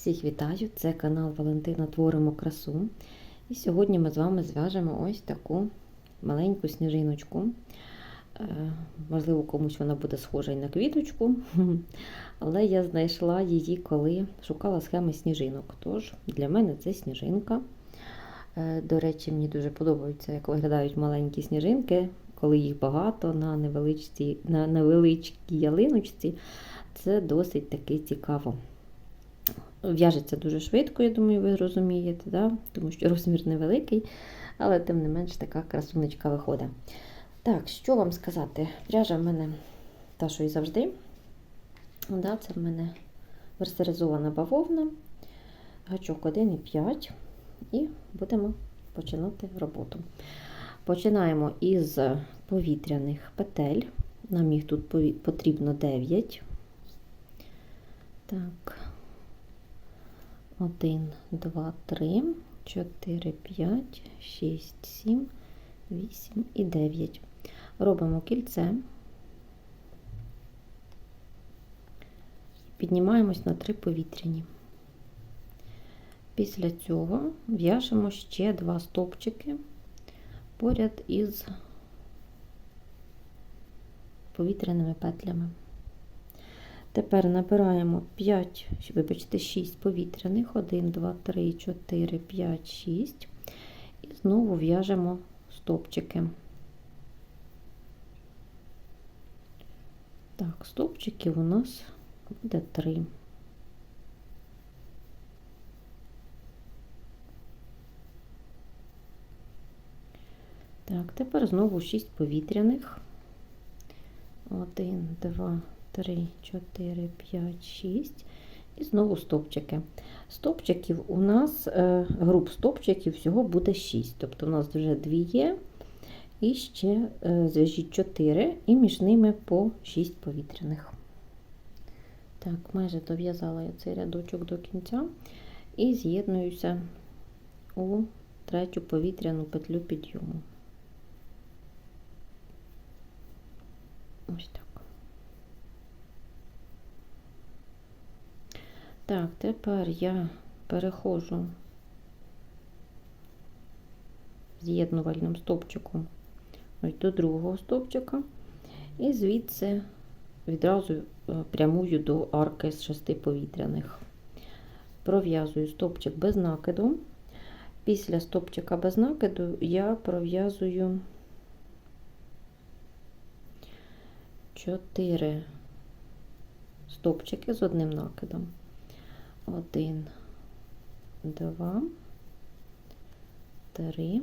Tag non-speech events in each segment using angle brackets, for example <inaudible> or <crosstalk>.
Всіх вітаю! Це канал Валентина Творимо красу. І сьогодні ми з вами зв'яжемо ось таку маленьку сніжиночку. Е, Можливо, комусь вона буде схожа на квіточку, <laughs> але я знайшла її, коли шукала схеми сніжинок. Тож для мене це сніжинка. Е, До речі, мені дуже подобається, як виглядають маленькі сніжинки, коли їх багато на невеличкій, на ялиночці. Це досить таки цікаво. В'яжеться дуже швидко, я думаю, ви розумієте, да? тому що розмір невеликий, але тим не менш така красунечка виходить. Так, що вам сказати? Пряжа в мене та, що і завжди. Да, Це в мене версеризована бавовна, гачок 1,5 і будемо починати роботу. Починаємо із повітряних петель. Нам їх тут потрібно 9. Так. 1, 2, 3, 4, 5, 6, 7, 8 і 9. Робимо кільце. Піднімаємось на 3 повітряні. Після цього в'яжемо ще два стовпчики поряд із повітряними петлями. Тепер набираємо 5, вибачте, 6 повітряних, 1, 2, 3, 4, 5, 6. І знову в'яжемо стовпчики. Так, стовпчиків у нас буде 3. Так, тепер знову 6 повітряних. 1, 2, 3, 4, 5, 6. І знову стопчики. Стопчиків у нас, е, груп стопчиків всього буде 6. Тобто у нас вже 2 є. І ще е, зв'яжіть 4, і між ними по 6 повітряних. Так, майже дов'язала я цей рядочок до кінця. І з'єднуюся у третю повітряну петлю підйому. Ось так. Так, тепер я переходжу з'єднувальним стовпчиком ось до другого стовпчика, і звідси відразу прямую до арки з шести повітряних. Пров'язую стовпчик без накиду. Після стовпчика без накиду я пров'язую 4 стовпчики з одним накидом. Один, два, три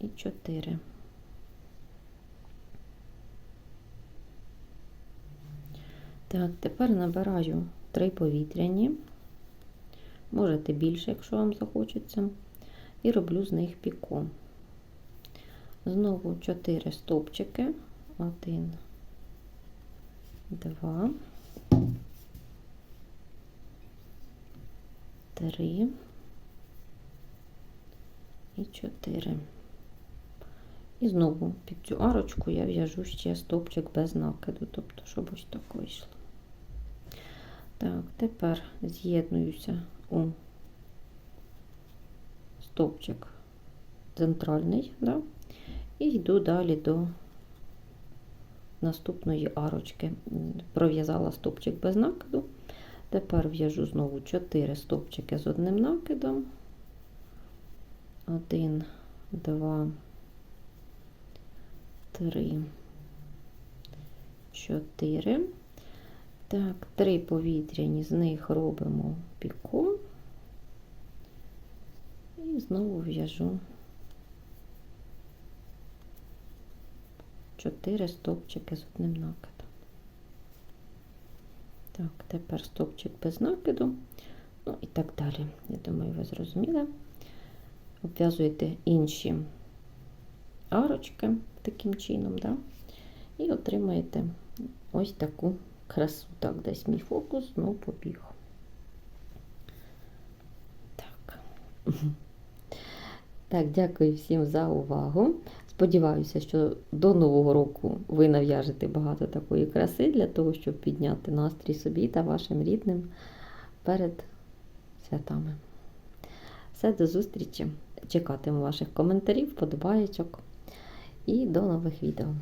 і чотири. Так, тепер набираю три повітряні, можете більше, якщо вам захочеться, і роблю з них піко. Знову 4 стовпчики, один, два. Три і чотири. І знову під цю арочку я в'яжу ще стовпчик без накиду, тобто, щоб ось так вийшло. Так, тепер з'єднуюся у стовпчик центральний, да? і йду далі до наступної арочки. Пров'язала стовпчик без накиду. Тепер в'яжу знову 4 стовпчики з одним накидом. 1, 2, 3, 4. Так, 3 повітряні, з них робимо піку і знову в'яжу 4 стовпчики з одним накидом. Так, тепер стовпчик без накиду, ну і так далі. Я думаю, ви зрозуміли. Обв'язуєте інші арочки таким чином, да? і отримаєте ось таку красу. Так, десь мій фокус знову побіг. Так. Так, дякую всім за увагу. Сподіваюся, що до Нового року ви нав'яжете багато такої краси для того, щоб підняти настрій собі та вашим рідним. перед святами. Все, до зустрічі. Чекатиму ваших коментарів, подобаєчок і до нових відео.